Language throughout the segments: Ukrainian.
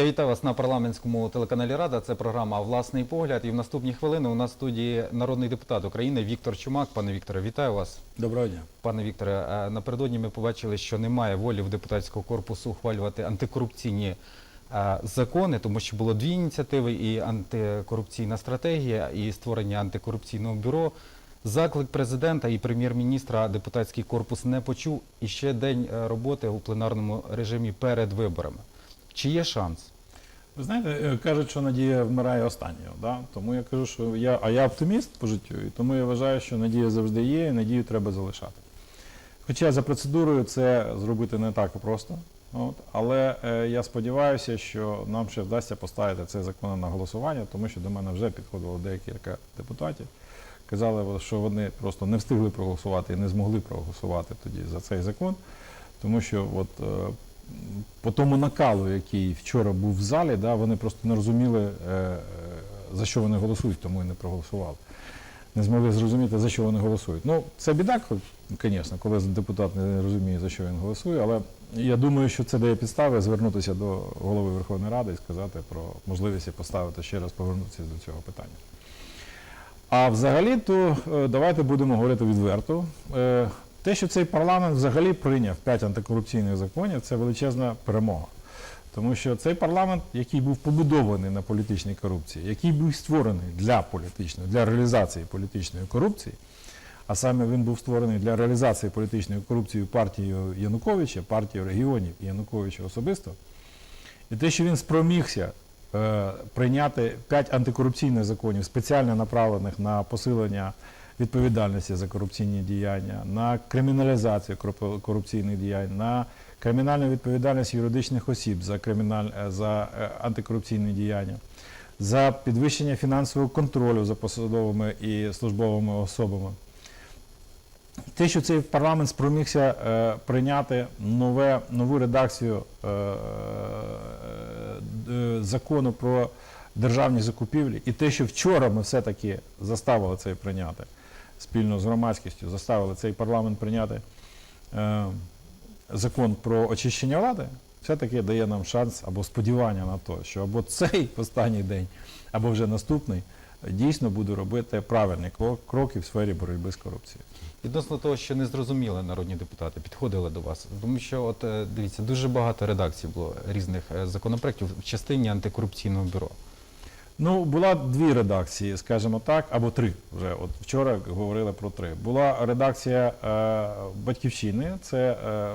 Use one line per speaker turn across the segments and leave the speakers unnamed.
Я вітаю вас на парламентському телеканалі Рада. Це програма Власний погляд. І в наступні хвилини у нас в студії народний депутат України Віктор Чумак. Пане Вікторе, вітаю вас.
Доброго дня.
Пане Вікторе, е, напередодні ми побачили, що немає волі в депутатського корпусу ухвалювати антикорупційні е, закони, тому що було дві ініціативи: і антикорупційна стратегія, і створення антикорупційного бюро. Заклик президента і прем'єр-міністра депутатський корпус не почув. І ще день е, роботи у пленарному режимі перед виборами. Чи є шанс?
Ви знаєте, е, кажуть, що надія вмирає останньою. Да? Тому я кажу, що я, а я оптиміст по життю, і тому я вважаю, що надія завжди є, і надію треба залишати. Хоча за процедурою це зробити не так просто. От, але е, я сподіваюся, що нам ще вдасться поставити цей закон на голосування, тому що до мене вже підходило декілька депутатів. Казали, що вони просто не встигли проголосувати і не змогли проголосувати тоді за цей закон, тому що от, е, по тому накалу, який вчора був в залі, да, вони просто не розуміли, е, е, за що вони голосують, тому і не проголосували. Не змогли зрозуміти, за що вони голосують. Ну, це біда, звісно, коли депутат не розуміє, за що він голосує, але я думаю, що це дає підстави звернутися до голови Верховної Ради і сказати про можливість поставити ще раз повернутися до цього питання. А взагалі, то е, давайте будемо говорити відверто. Те, що цей парламент взагалі прийняв 5 антикорупційних законів, це величезна перемога. Тому що цей парламент, який був побудований на політичній корупції, який був створений для політичної, для реалізації політичної корупції, а саме він був створений для реалізації політичної корупції партією Януковича, партією регіонів і Януковича особисто, і те, що він спромігся е, прийняти 5 антикорупційних законів, спеціально направлених на посилення відповідальності за корупційні діяння, на криміналізацію корупційних діянь, на кримінальну відповідальність юридичних осіб за, криміналь... е, за е, антикорупційні діяння, за підвищення фінансового контролю за посадовими і службовими особами. Те, що цей парламент спромігся е, прийняти нове, нову редакцію е, е, закону про державні закупівлі, і те, що вчора ми все-таки заставили це прийняти спільно з громадськістю, заставили цей парламент прийняти е, закон про очищення влади, все-таки дає нам шанс або сподівання на те, що або цей останній день, або вже наступний дійсно буде робити правильні кро- кроки в сфері боротьби з корупцією.
Відносно того, що не зрозуміли народні депутати, підходили до вас. Тому що, от е, дивіться, дуже багато редакцій було різних е, законопроєктів в частині антикорупційного бюро.
Ну, була дві редакції, скажімо так, або три вже. От вчора говорили про три. Була редакція е, батьківщини, це е,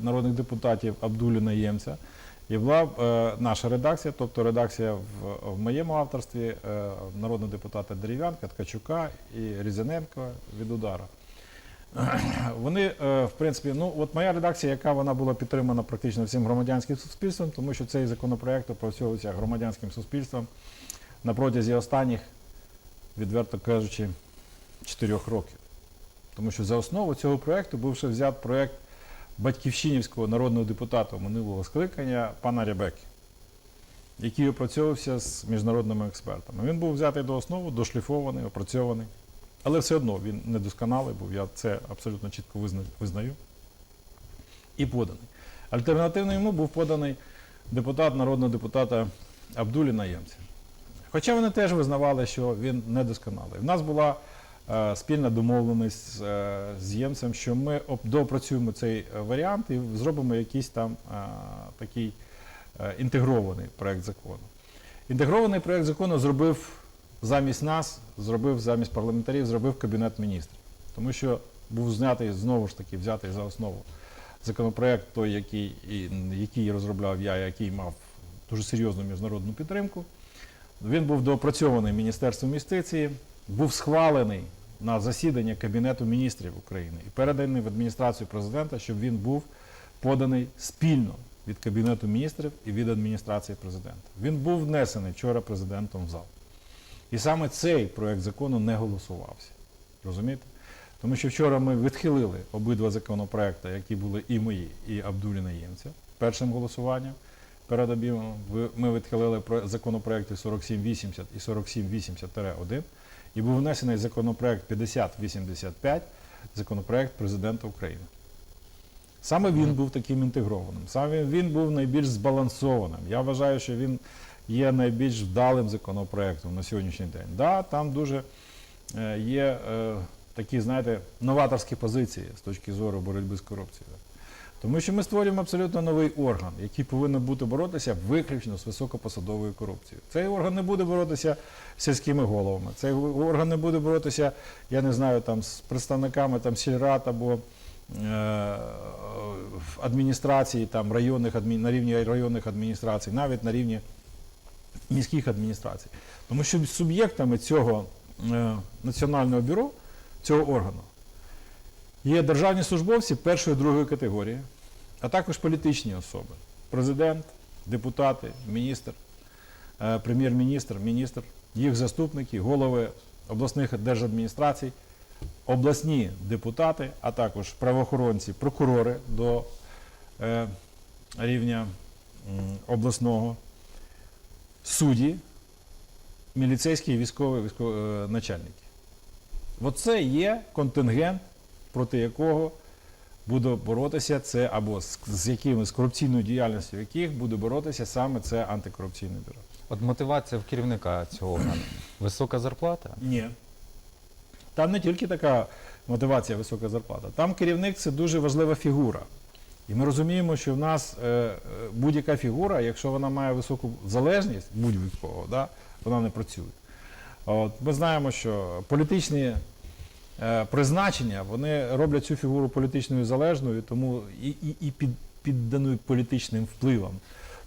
народних депутатів Абдуліна Ємця. І була е, наша редакція, тобто редакція в, в моєму авторстві е, народного депутата Дерев'янка, Ткачука і Різаненко від удара. Вони, е, в принципі, ну от моя редакція, яка вона була підтримана практично всім громадянським суспільством, тому що цей законопроект опрацьовується громадянським суспільством на протязі останніх, відверто кажучи, чотирьох років. Тому що за основу цього проєкту був ще взят проєкт батьківщинівського народного депутата минулого скликання пана Рябеки, який опрацьовувався з міжнародними експертами. Він був взятий до основи, дошліфований, опрацьований. Але все одно він недосконалий був, я це абсолютно чітко визнаю. І поданий. Альтернативно йому був поданий депутат, народного депутата Абдуліна Ємця. Хоча вони теж визнавали, що він недосконалий. В нас була е, спільна домовленість е, з Ємцем, що ми доопрацюємо цей е, варіант і зробимо якийсь там е, такий е, інтегрований проєкт закону. Інтегрований проєкт закону зробив замість нас, зробив замість парламентарів, зробив Кабінет міністрів. Тому що був знятий, знову ж таки, взятий за основу законопроект, той, який, який розробляв я, який мав дуже серйозну міжнародну підтримку. Він був доопрацьований Міністерством юстиції, був схвалений на засідання Кабінету міністрів України і переданий в адміністрацію президента, щоб він був поданий спільно від Кабінету міністрів і від адміністрації президента. Він був внесений вчора президентом в зал. І саме цей проект закону не голосувався. Розумієте? Тому що вчора ми відхилили обидва законопроекти, які були і мої, і Абдуліна Ємця першим голосуванням. Перед обіймом ми відхилили про- законопроекти 4780 і 4780-1, і був внесений законопроект 5085, законопроект президента України. Саме він був таким інтегрованим, саме він був найбільш збалансованим. Я вважаю, що він є найбільш вдалим законопроектом на сьогоднішній день. Да, там дуже е, є е, такі, знаєте, новаторські позиції з точки зору боротьби з корупцією. Тому що ми створюємо абсолютно новий орган, який повинен бути боротися виключно з високопосадовою корупцією. Цей орган не буде боротися з сільськими головами. Цей орган не буде боротися, я не знаю, там з представниками там сільрад або е, адміністрацій, там районних адмі... на рівні районних адміністрацій, навіть на рівні міських адміністрацій. Тому що суб'єктами цього е, національного бюро, цього органу, є державні службовці першої другої категорії, а також політичні особи: президент, депутати, міністр, е, прем'єр-міністр, міністр, їх заступники, голови обласних держадміністрацій, обласні депутати, а також правоохоронці, прокурори до е, рівня обласного, судді, міліцейські і військові, військові е, начальники. Оце є контингент, проти якого буде боротися це, або з, з якими з корупційною діяльністю яких буде боротися саме це антикорупційне бюро.
От мотивація в керівника цього органу. Висока зарплата.
Ні. Там не тільки така мотивація висока зарплата. Там керівник це дуже важлива фігура. І ми розуміємо, що в нас е, е, будь-яка фігура, якщо вона має високу залежність будь-якого, да, вона не працює. От, ми знаємо, що політичні призначення вони роблять цю фігуру політичною залежною, тому і, і, і під, підданою політичним впливом.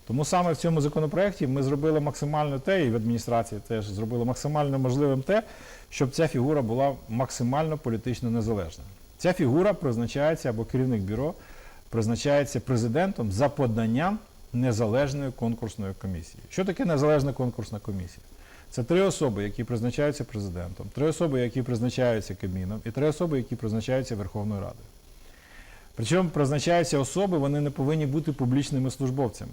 Тому саме в цьому законопроекті ми зробили максимально те, і в адміністрації теж зробили максимально можливим те, щоб ця фігура була максимально політично незалежна. Ця фігура призначається або керівник бюро призначається президентом за поданням незалежної конкурсної комісії. Що таке незалежна конкурсна комісія? Це три особи, які призначаються президентом, три особи, які призначаються Кабміном, і три особи, які призначаються Верховною Радою. Причому призначаються особи, вони не повинні бути публічними службовцями.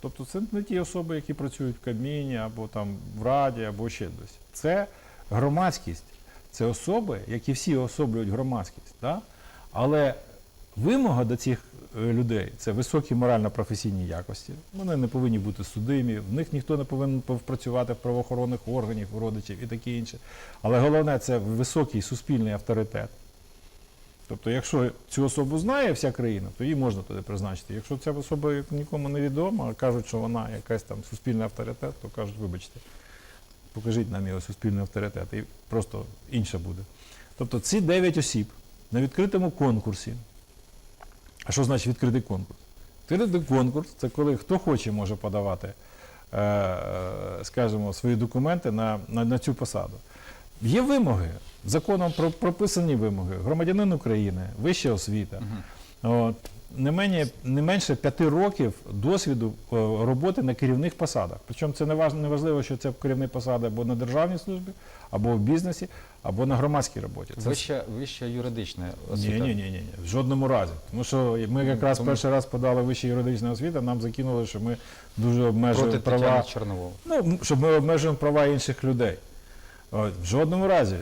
Тобто це не ті особи, які працюють в Кабміні або там в Раді, або ще десь. Це громадськість, це особи, які всі особлюють громадськість. Да? Але вимога до цих людей це високі морально-професійні якості. Вони не повинні бути судимі, в них ніхто не повинен працювати в правоохоронних органів, родичів і таке інше. Але головне це високий суспільний авторитет. Тобто, якщо цю особу знає вся країна, то її можна туди призначити. Якщо ця особа нікому не відома, кажуть, що вона якась там суспільний авторитет, то кажуть, вибачте, покажіть нам його суспільний авторитет, і просто інше буде. Тобто ці 9 осіб на відкритому конкурсі. А що значить відкритий конкурс? Відкритий конкурс це коли хто хоче може подавати, е, скажімо, свої документи на, на, на цю посаду. Є вимоги, законом про- прописані вимоги. Громадянин України, вища освіта. От, не, мені, не менше п'яти років досвіду е, роботи на керівних посадах. Причому це не важ- не важливо, що це керівні посади або на державній службі, або в бізнесі, або на громадській роботі. Це
Вища, вища юридична
ні,
освіта.
ні, ні, ні, ні, в жодному разі. Тому що ми якраз
Тому-
перший раз подали вища юридична освіта, нам закинули, що ми дуже обмежуємо
Проти
права.
Тетяни Чорновол.
Ну, м, щоб ми обмежуємо права інших людей. В жодному разі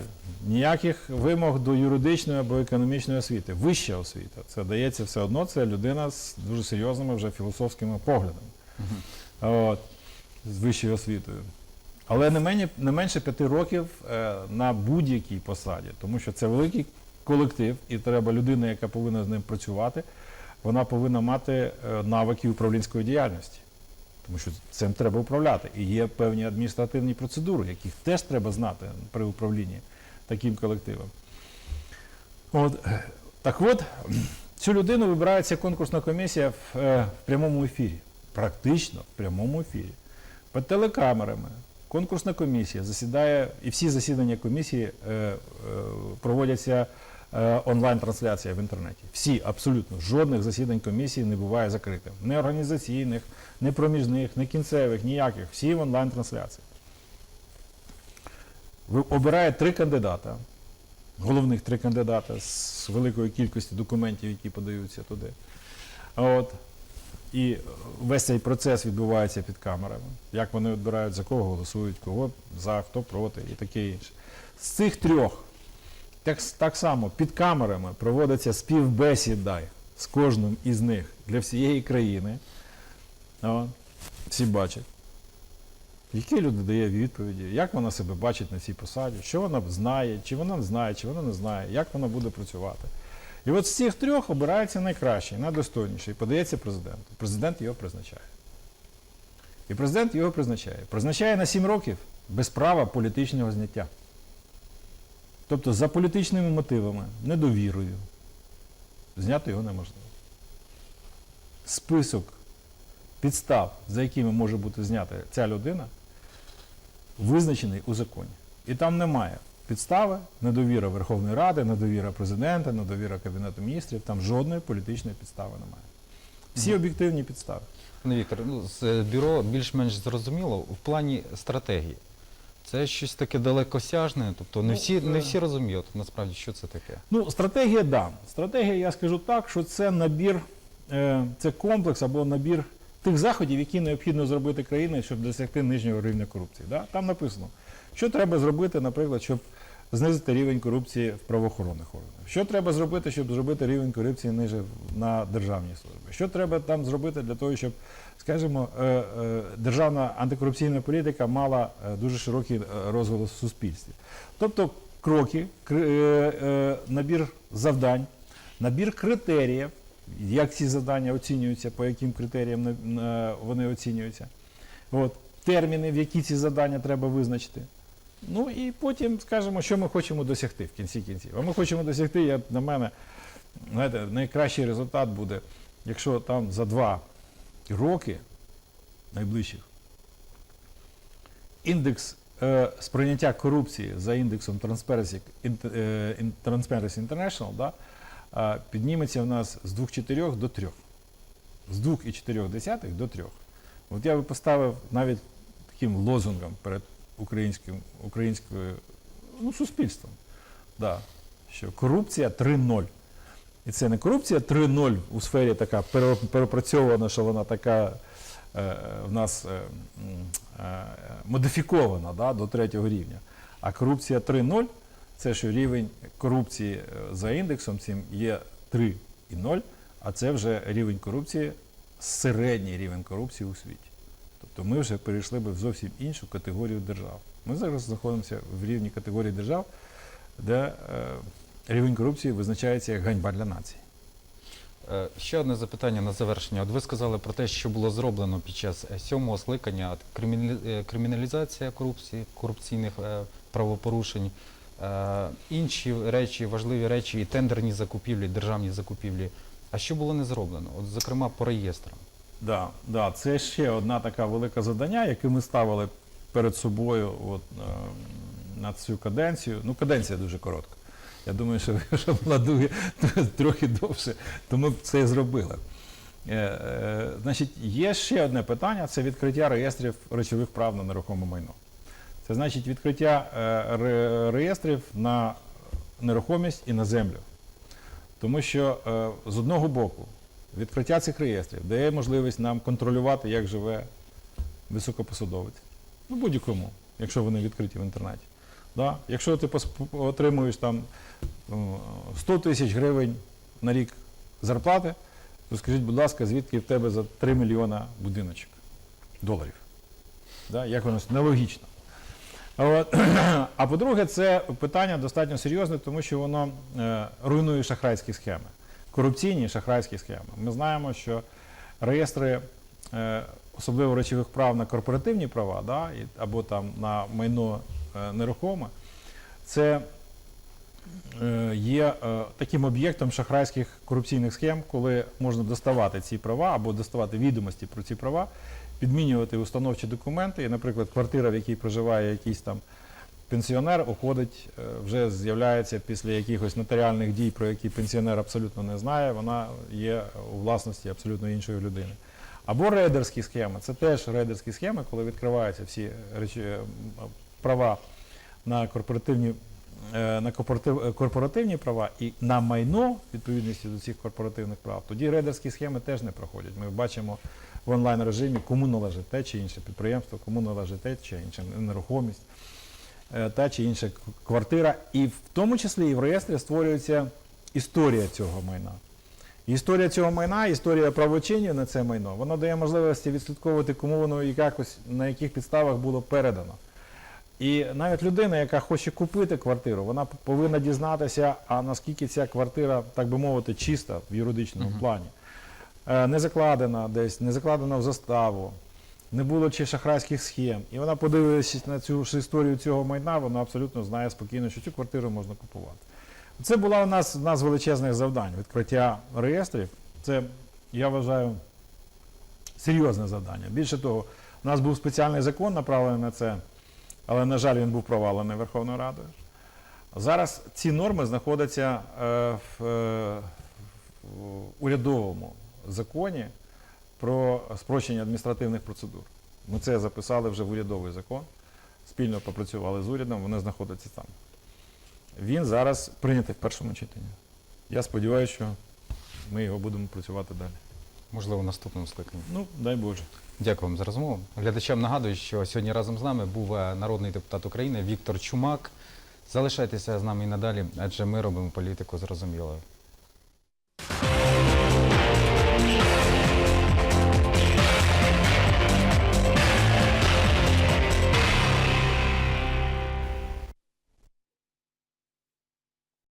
ніяких вимог до юридичної або економічної освіти. Вища освіта. Це дається все одно, це людина з дуже серйозними вже філософськими поглядами. От, з вищою освітою. Але не, мені, не менше п'яти років е, на будь-якій посаді, тому що це великий колектив, і треба людина, яка повинна з ним працювати, вона повинна мати е, навики управлінської діяльності. Тому що цим треба управляти. І є певні адміністративні процедури, яких теж треба знати при управлінні таким колективом. От, так от, цю людину вибирає ця конкурсна комісія в, е, в прямому ефірі. Практично в прямому ефірі. Під телекамерами. Конкурсна комісія засідає, і всі засідання комісії е, е, проводяться онлайн-трансляція в інтернеті. Всі, абсолютно, жодних засідань комісії не буває закритим. Не організаційних, не проміжних, не кінцевих, ніяких. Всі в онлайн-трансляції. Обирає три кандидата, головних три кандидата з великої кількості документів, які подаються туди. От. І весь цей процес відбувається під камерами. Як вони відбирають, за кого голосують, кого за, хто проти і таке інше. З цих трьох так, так само під камерами проводиться співбесіда з кожним із них для всієї країни. О, всі бачать. Які люди дає відповіді, як вона себе бачить на цій посаді, що вона знає, чи вона знає, чи вона не знає, як вона буде працювати. І от з цих трьох обирається найкращий, найдостойніший, подається президенту. Президент його призначає. І президент його призначає. Призначає на 7 років без права політичного зняття. Тобто за політичними мотивами, недовірою, зняти його неможливо. Список підстав, за якими може бути знята ця людина, визначений у законі. І там немає підстави, недовіра Верховної Ради, недовіра президента, недовіра Кабінету міністрів, там жодної політичної підстави немає. Всі об'єктивні підстави.
Пане Віктор, ну, з бюро більш-менш зрозуміло в плані стратегії. Це щось таке далекосяжне, тобто не
Ну,
всі, не
е.
всі розуміють насправді, що це таке.
Ну, стратегія, да. Стратегія, я скажу так, що це набір, е, це комплекс або набір тих заходів, які необхідно зробити країні, щоб досягти нижнього рівня корупції. Да? Там написано, що треба зробити, наприклад, щоб знизити рівень корупції в правоохоронних органах. Що треба зробити, щоб зробити рівень корупції ниже на державній службі? Що треба там зробити для того, щоб, скажімо, е, е, державна антикорупційна політика мала е, дуже широкий розголос в суспільстві? Тобто кроки, набір завдань, набір критеріїв, як ці завдання оцінюються, по яким критеріям вони оцінюються. От, терміни, в які ці завдання треба визначити. Ну і потім скажемо, що ми хочемо досягти в кінці кінців. А ми хочемо досягти, я, на мене, знаєте, найкращий результат буде, якщо там за два роки найближчих індекс е, сприйняття корупції за індексом Transparency, е, Transparency International да, е, підніметься в нас з 2,4 до 3. З 2,4 до 3. От я би поставив навіть таким лозунгом перед українським, українською ну, суспільством. Да, що корупція 3.0. І це не корупція 3.0 у сфері така перепрацьована, що вона така е, в нас е, е, модифікована да, до третього рівня. А корупція 3.0 це що рівень корупції е, за індексом цим є 3,0, а це вже рівень корупції, середній рівень корупції у світі. Тобто ми вже перейшли би в зовсім іншу категорію держав. Ми зараз знаходимося в рівні категорії держав, де е, рівень корупції визначається як ганьба для нації.
Е, Ще одне запитання на завершення. От ви сказали про те, що було зроблено під час е, сьомого скликання криміналізація корупції, корупційних правопорушень, інші речі, важливі речі, і тендерні закупівлі, державні закупівлі. А що було не зроблено? От, зокрема, по реєстрам.
Да, да, це ще одна така велика завдання, яке ми ставили перед собою от, е, на цю каденцію. Ну, каденція дуже коротка. Я думаю, що якщо була трохи довше, то ми б це зробили. Е, е, значить, є ще одне питання: це відкриття реєстрів речових прав на нерухоме майно. Це значить відкриття е, реєстрів на нерухомість і на землю. Тому що е, з одного боку відкриття цих реєстрів дає можливість нам контролювати, як живе високопосадовець. Ну, будь-якому, якщо вони відкриті в інтернеті. Да? Якщо ти отримуєш там е, 100 тисяч гривень на рік зарплати, то скажіть, будь ласка, звідки в тебе за 3 мільйона будиночок доларів? Да? Як воно нелогічно. А по-друге, це питання достатньо серйозне, тому що воно е, руйнує шахрайські схеми, корупційні шахрайські схеми. Ми знаємо, що реєстри, е, особливо речових прав на корпоративні права, да, або там на майно е, нерухоме, це е, є таким об'єктом шахрайських корупційних схем, коли можна доставати ці права або доставати відомості про ці права, підмінювати установчі документи. І, наприклад, квартира, в якій проживає якийсь там пенсіонер, уходить, е, вже з'являється після якихось нотаріальних дій, про які пенсіонер абсолютно не знає, вона є у власності абсолютно іншої людини. Або рейдерські схеми. Це теж рейдерські схеми, коли відкриваються всі речі, е, права на корпоративні, е, на корпоративні права і на майно відповідності до цих корпоративних прав, тоді рейдерські схеми теж не проходять. Ми бачимо в онлайн режимі, кому належить те чи інше підприємство, кому належить те чи інше нерухомість, та чи інша квартира. І в тому числі і в реєстрі створюється історія цього майна. Історія цього майна, історія правочинів на це майно, воно дає можливості відслідковувати, кому воно якось на яких підставах було передано. І навіть людина, яка хоче купити квартиру, вона повинна дізнатися, а наскільки ця квартира, так би мовити, чиста в юридичному плані. Е, Не закладена десь, не закладена в заставу, не було чи шахрайських схем. І вона, подивившись на цю історію цього майна, вона абсолютно знає спокійно, що цю квартиру можна купувати. Це була у нас одна з величезних завдань. Відкриття реєстрів. Це, я вважаю, серйозне завдання. Більше того, у нас був спеціальний закон направлений на це, але, на жаль, він був провалений Верховною Радою. Зараз ці норми знаходяться е, е, в урядовому законі про спрощення адміністративних процедур. Ми це записали вже в урядовий закон, спільно попрацювали з урядом, вони знаходяться там. Він зараз прийнятий в першому читанні. Я сподіваюся, що ми його будемо працювати далі.
Можливо, в наступному скликанні.
Ну, дай Боже.
Дякую вам за розмову. Глядачам нагадую, що сьогодні разом з нами був е, народний депутат України Віктор Чумак. Залишайтеся з нами і надалі, адже ми робимо політику зрозумілою.